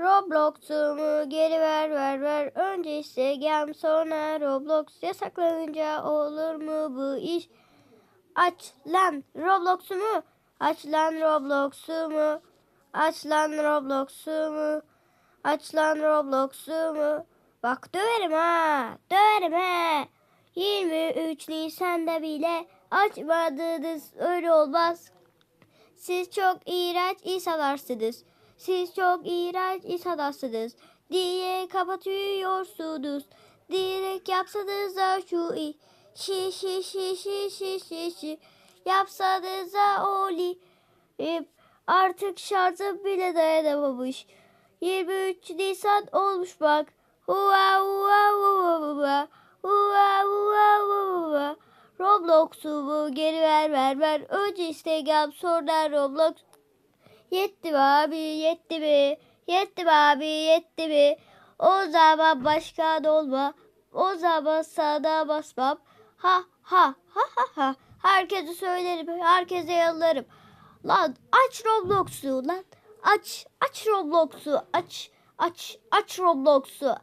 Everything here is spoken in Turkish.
Roblox'umu geri ver ver ver. Önce Instagram sonra Roblox. Yasaklanınca olur mu bu iş? Aç lan Roblox'umu. Aç lan Roblox'umu. Aç lan Roblox'umu. Aç lan Roblox'umu. Bak döverim ha. Döverim ha. 23 Nisan'da bile açmadınız. Öyle olmaz. Siz çok iğrenç insanarsınız. Siz çok iğrenç insanarsınız. Diye kapatıyorsunuz. Direkt yapsanız da şu i. Şi şi şi şi şi şi şi. Yapsanız da oli. Artık şarjım bile dayanamamış. 23 Nisan olmuş bak. Hua hua hua hua. Hua hua hua hua. Roblox'umu geri ver ver ver. Önce Instagram sonra Roblox. Yetti mi abi yetti mi? Yetti mi abi yetti mi? O zaman başkan olma. O zaman sana basmam. Ha ha ha ha ha. Herkese söylerim. Herkese yallarım. Lan aç Roblox'u lan. Aç aç Roblox'u. Aç aç aç Roblox'u.